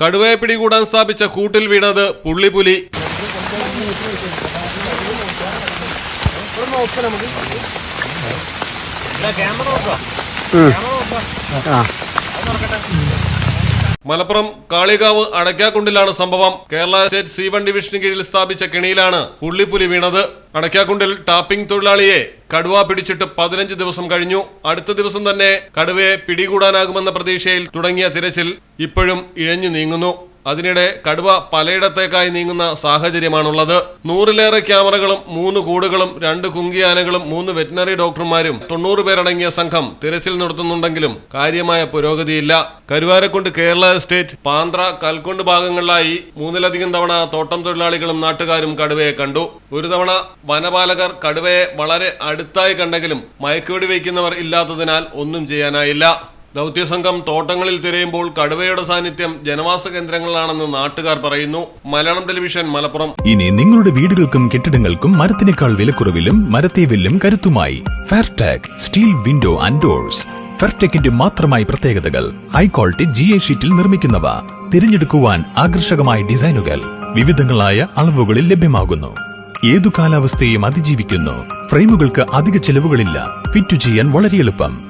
കടുവയെ പിടികൂടാൻ സ്ഥാപിച്ച കൂട്ടിൽ വീണത് പുള്ളിപ്പുലി മലപ്പുറം കാളികാവ് അടയ്ക്കാക്കുണ്ടിലാണ് സംഭവം. കേരള സ്റ്റേറ്റ് സി വൺ ഡിവിഷന് കീഴിൽ സ്ഥാപിച്ച കെണിയിലാണ് പുള്ളിപ്പുലി വീണത്. അടയ്ക്കാക്കുണ്ടിൽ ടാപ്പിംഗ് തൊഴിലാളിയെ കടുവ പിടിച്ചിട്ട് പതിനഞ്ച് ദിവസം കഴിഞ്ഞു. അടുത്ത ദിവസം തന്നെ കടുവയെ പിടികൂടാനാകുമെന്ന പ്രതീക്ഷയിൽ തുടങ്ങിയ തിരച്ചിൽ ഇപ്പോഴും ഇഴഞ്ഞു നീങ്ങുന്നു. അതിനിടെ കടുവ പലയിടത്തേക്കായി നീങ്ങുന്ന സാഹചര്യമാണുള്ളത്. നൂറിലേറെ ക്യാമറകളും മൂന്ന് കൂടുകളും രണ്ട് കുങ്കിയാനകളും മൂന്ന് വെറ്റിനറി ഡോക്ടർമാരും തൊണ്ണൂറ് പേരടങ്ങിയ സംഘം തിരച്ചിൽ നടത്തുന്നുണ്ടെങ്കിലും കാര്യമായ പുരോഗതിയില്ല. കരുവാരക്കുണ്ട് കേരള എസ്റ്റേറ്റ് പാന്ത്ര കൽക്കുണ്ട് ഭാഗങ്ങളിലായി മൂന്നിലധികം തവണ തോട്ടം തൊഴിലാളികളും നാട്ടുകാരും കടുവയെ കണ്ടു. ഒരു തവണ വനപാലകർ കടുവയെ വളരെ അടുത്തായി കണ്ടെങ്കിലും മയക്കുവെടി വയ്ക്കുന്നവർ ഇല്ലാത്തതിനാൽ ഒന്നും ചെയ്യാനായില്ല. ദൗത്യസംഘം തോട്ടങ്ങളിൽ തിരയുമ്പോൾ കടുവയുടെ സാന്നിധ്യം ജനവാസ കേന്ദ്രങ്ങളിലാണെന്ന് നാട്ടുകാർ പറയുന്നു. മലയാളം ടെലിവിഷൻ മലപ്പുറം. ഇനി നിങ്ങളുടെ വീടുകൾക്കും കെട്ടിടങ്ങൾക്കും മരത്തിനേക്കാൾ വിലക്കുറവിലും മരത്തെ വില്ലും കരുത്തുമായി. Fairtag steel window and doors ഫെർടെക്കിന്റെ മാത്രമായി പ്രത്യേകതകൾ. ഹൈ ക്വാളിറ്റി ജി എ ഷീറ്റിൽ നിർമ്മിക്കുന്നവ. തിരഞ്ഞെടുക്കുവാൻ ആകർഷകമായ ഡിസൈനുകൾ. വിവിധങ്ങളായ അളവുകളിൽ ലഭ്യമാകുന്നു. ഏതു കാലാവസ്ഥയും അതിജീവിക്കുന്നു. ഫ്രെയിമുകൾക്ക് അധിക ചെലവുകളില്ല. ഫിറ്റ് ചെയ്യാൻ വളരെ എളുപ്പം.